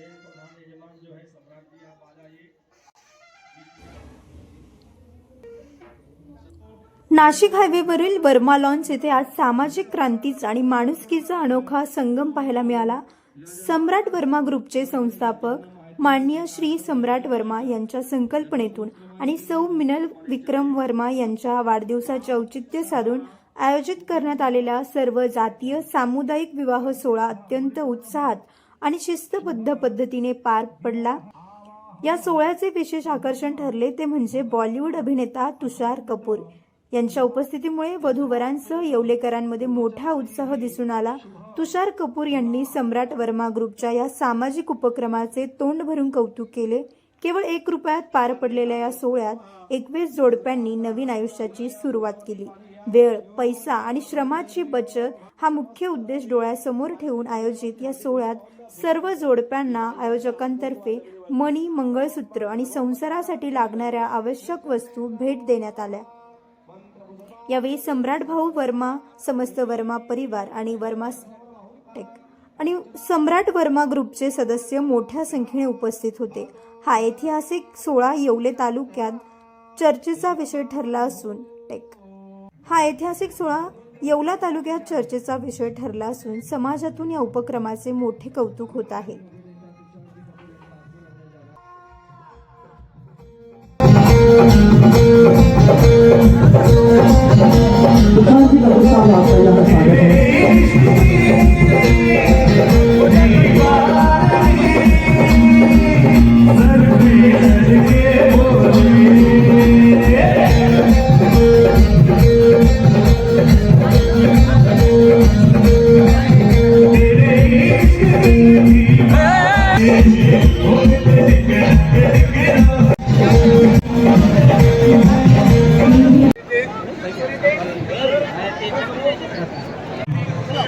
मेहमान जो है सम्राट जी आप आ जाइए। नाशिक हायवेवरील वर्मा लॉन्च येथे आज सामाजिक क्रांतीचा आणि माणुसकीचा अनोखा संगम पाहायला मिळाला. सम्राट वर्मा ग्रुपचे संस्थापक माननीय श्री सम्राट वर्मा यांच्या संकल्पनेतून आणि सौ मिनल विक्रम वर्मा यांच्या वाढदिवसाचे औचित्य साधून आयोजित करण्यात आलेला सर्व जातीय सामुदायिक विवाह सोहळा अत्यंत उत्साहात आणि शिस्तबद्ध पद्धतीने पार पडला. या सोहळ्याचे विशेष आकर्षण ठरले ते म्हणजे बॉलिवूड अभिनेता तुषार कपूर. यांच्या उपस्थितीमुळे वधूवरांसह येवलेकरांमध्ये मोठा उत्साह दिसून आला. तुषार कपूर यांनी सम्राट वर्मा ग्रुपच्या या सामाजिक उपक्रमाचे तोंड भरून कौतुक केले. केवळ एक रुपयात पार पडलेल्या या सोहळ्यात एकवीस जोडप्यांनी नवीन आयुष्याची सुरुवात केली. वेळ पैसा आणि श्रमाची बचत हा मुख्य उद्देश डोळ्यासमोर ठेवून आयोजित या सोहळ्यात सर्व जोडप्यांना आयोजकांतर्फे मणी मंगळसूत्र आणि संसारासाठी लागणाऱ्या आवश्यक वस्तू भेट देण्यात आल्या. यावेळी सम्राट भाऊ वर्मा समस्त वर्मा परिवार आणि वर्मा टेक आणि सम्राट वर्मा ग्रुपचे सदस्य मोठ्या संख्येने उपस्थित होते. हा ऐतिहासिक सोहळा येवले तालुक्यात चर्चेचा विषय ठरला असून टेक हा ऐतिहासिक सोहळा येवला तालुक्यात चर्चेचा विषय ठरला असून समाजातून या उपक्रमाचे मोठे कौतुक होत आहे.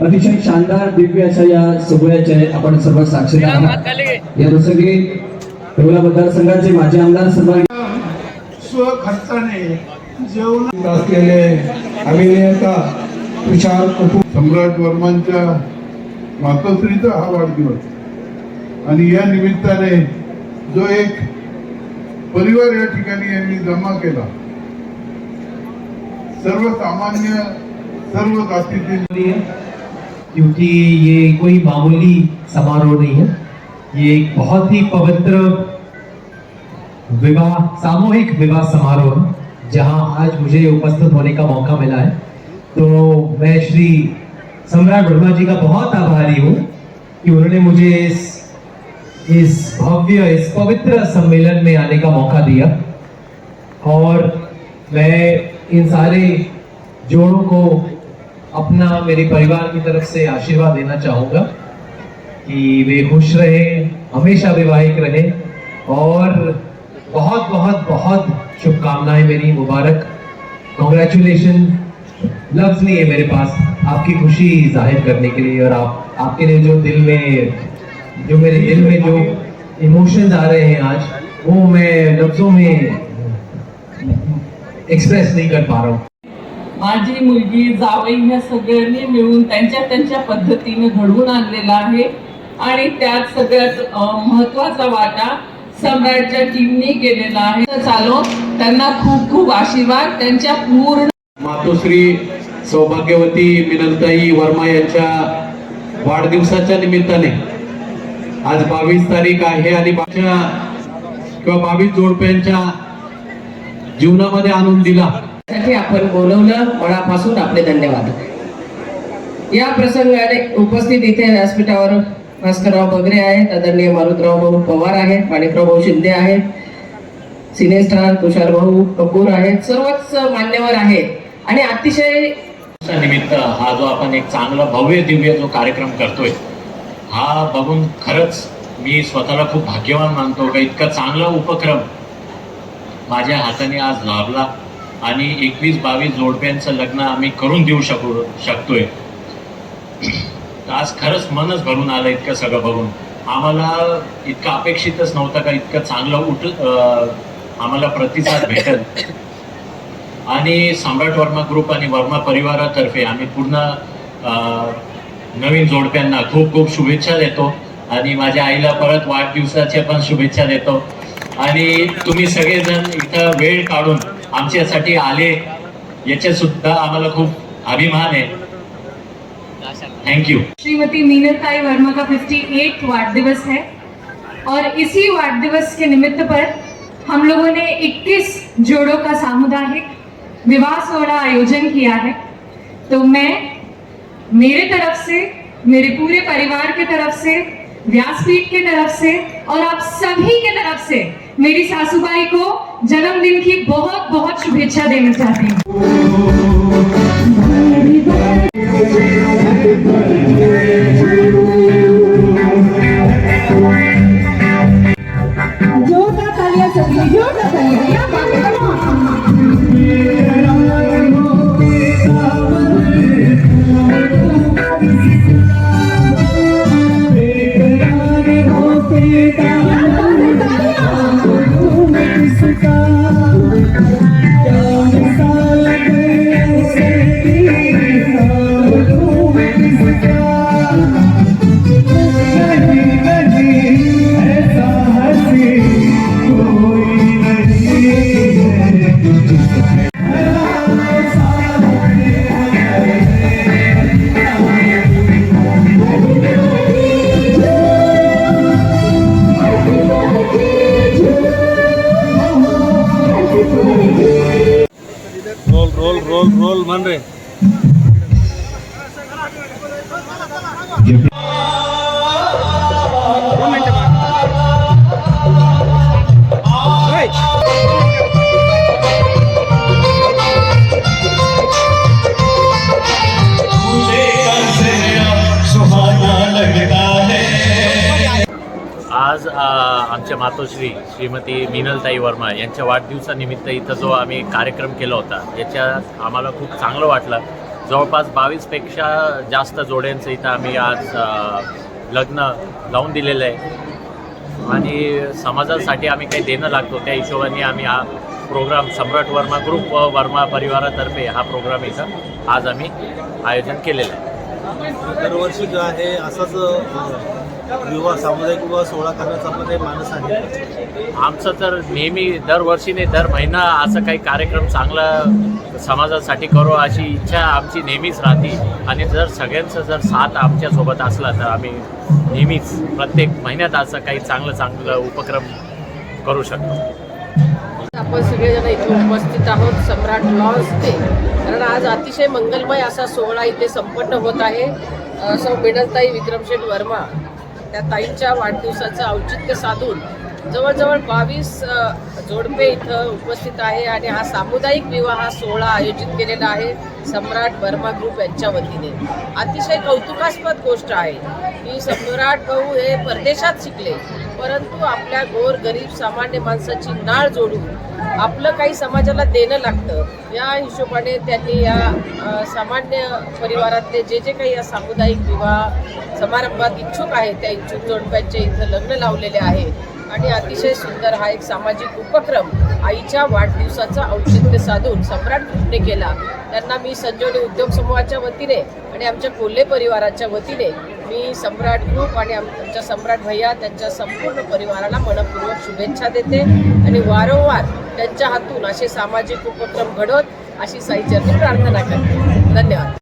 अतिशय शानदार दिव्य अशा या सोहळ्याचे आपण सर्व साक्षीदार आहात. या प्रसंगी येवला मतदारसंघाचे माजी आमदार सन्मान स्वखर्चाने जेवण असलेले अभिनेता तुषार कपूर सम्राट वर्मांच्या मातोश्रीचा हा वाढदिवस. आणि या निमित्ताने जो एक परिवार या ठिकाणी यांनी जमा केला सर्वसामान्य सर्व जातीतील क्योंकि ये कोई मामूली समारोह नहीं है। ये एक बहुत ही पवित्र विवाह सामूहिक विवाह समारोह है, जहाँ आज मुझे उपस्थित होने का मौका मिला है। तो मैं श्री सम्राट वर्मा जी का बहुत आभारी हूँ कि उन्होंने मुझे इस इस भव्य इस पवित्र सम्मेलन में आने का मौका दिया। और मैं इन सारे जोड़ों को अपना मेरे परिवार की तरफ़ से आशीर्वाद देना चाहूँगा कि वे खुश रहे, हमेशा विवाहिक रहे और बहुत बहुत बहुत शुभकामनाएँ मेरी मुबारक। कॉन्ग्रेचुलेशन लफ्ज नहीं है मेरे पास। आपकी खुशी ज़ाहिर करने के लिए और आप, आपके लिए जो दिल में, जो मेरे दिल में जो इमोशंस आ रहे हैं आज, वो मैं लफ्जों में एक्सप्रेस नहीं कर पा रहा हूँ। माझी मुलगी जावई ह्या सगळ्यांनी मिळून त्यांच्या त्यांच्या पद्धतीने घडवून आणलेला आहे. आणि त्यात सगळ्यात महत्त्वाचा वाटा सम्राटच्या टीमनी केलेला आहे. चालो त्यांना खूप खूप आशीर्वाद त्यांच्या पूर्ण मातोश्री सौभाग्यवती मिनलताई वर्मा यांच्या वाढदिवसाच्या निमित्ताने आज बावीस तारीख आहे आणि किंवा बावीस जोडप्यांच्या जीवनामध्ये आणून दिला. साठी आपण बोलवलं. मनापासून आपले धन्यवाद. या प्रसंगाने उपस्थित इथे व्यासपीठावर भास्करराव बगरे आहेत आदरणीय मारुतराव भाऊ पवार आहेत माणिकराव भाऊ शिंदे आहेत सिनेस्टार तुषार भाऊ कपूर आहेत सर्वच मान्यवर आहेत. आणि अतिशय निमित्त हा जो आपण एक चांगला भव्य दिव्य जो कार्यक्रम करतोय हा बघून खरंच मी स्वतःला खूप भाग्यवान मानतो का इतका चांगला उपक्रम माझ्या हाताने आज लाभला. आणि एकवीस बावीस जोडप्यांचं लग्न आम्ही करून देऊ शकू शकतोय. आज खरंच मनच भरून आलं इतकं सगळं बघून. आम्हाला इतकं अपेक्षितच नव्हतं का इतकं चांगलं उठ आम्हाला प्रतिसाद भेटल. आणि सम्राट वर्मा ग्रुप आणि वर्मा परिवारातर्फे आम्ही पूर्ण नवीन जोडप्यांना खूप खूप शुभेच्छा देतो. आणि माझ्या आईला परत वाढदिवसाच्या पण शुभेच्छा देतो. आणि तुम्ही सगळेजण इथं वेळ काढून आमच्यासाठी आले याच्या सुद्धा आम्हाला खूप अभिमान आहे. थँक्यू श्रीमती मीनलताई वर्मा का 58 वार्ड दिवस है और इसी वार्ड दिवस के निमित्त पर हम लोगों ने 21 जोड़ों का सामुदायिक विवाह सोहरा आयोजन किया है। तो मैं मेरे तरफ से मेरे पूरे परिवार के तरफ से व्यासपीठ के तरफ से और आप सभी के तरफ से मेरी सासूबाई को जन्मदिन की बहुत बहुत शुभेच्छा देना चाहती हूँ। ರೋಲ್ ರೋಲ್ ಮಾಡ್ರಿ आज आमच्या मातोश्री श्रीमती मिनलताई वर्मा यांच्या वाढदिवसानिमित्त इथं जो आम्ही कार्यक्रम केला होता याच्यात आम्हाला खूप चांगलं वाटलं. जवळपास बावीसपेक्षा जास्त जोड्यांचं इथं आम्ही आज लग्न लावून दिलेलं आहे. आणि समाजासाठी आम्ही काही देणं लागतो त्या हिशोबाने आम्ही हा प्रोग्राम सम्राट वर्मा ग्रुप व वर्मा परिवारातर्फे हा प्रोग्राम इथं आज आम्ही आयोजन केलेलं आहे. दरवर्षी जो आहे असंच विवाह सामुदायिक विवाह सोहळा करण्याचा आपला काही मानस आहे. आमचं तर नेहमी दरवर्षी नाही दर महिना असं काही कार्यक्रम चांगला समाजासाठी करू अशी इच्छा आमची नेहमीच राहते. आणि जर सगळ्यांचं जर साथ आमच्यासोबत असला तर आम्ही नेहमीच प्रत्येक महिन्यात असं काही चांगलं चांगलं उपक्रम करू शकतो. आपण सगळेजण इथे उपस्थित आहोत सम्राट लॉन्स ते. कारण आज अतिशय मंगलमय असा सोहळा इथे संपन्न होत आहे. सौ मिनलताई विक्रमशेठ वर्मा. त्या ताईंच्या वाढदिवसाचं औचित्य साधून जवळजवळ बावीस जोडपे इथं उपस्थित आहे आणि हा सामुदायिक विवाह सोहळा आयोजित केलेला आहे सम्राट वर्मा ग्रुप यांच्या वतीने. अतिशय कौतुकास्पद गोष्ट आहे की सम्राट भाऊ हे परदेशात शिकले परंतु आपल्या गोर गरीब सामान्य माणसाची नाळ जोडून आपलं काही समाजाला देणं लागतं या हिशोबाने त्यांनी या सामान्य परिवारातले जे जे काही या सामुदायिक विवाह समारंभात इच्छुक आहेत त्या इच्छुक जोडप्यांचे इथं लग्न लावलेले आहे. आणि अतिशय सुंदर हा एक सामाजिक उपक्रम आईच्या वाढदिवसाचं औचित्य साधून सम्राट कृष्णे केला. त्यांना मी संजीवनी उद्योग समूहाच्या वतीने आणि आमच्या कोल्हे परिवाराच्या वतीने मी सम्राट ग्रुप आणि आमच्या सम्राट भैया त्यांच्या संपूर्ण परिवाराला मनपूर्वक शुभेच्छा देते आणि वारंवार त्यांच्या हातून असे सामाजिक उपक्रम घडवत अशी साईचरणी प्रार्थना करते. धन्यवाद.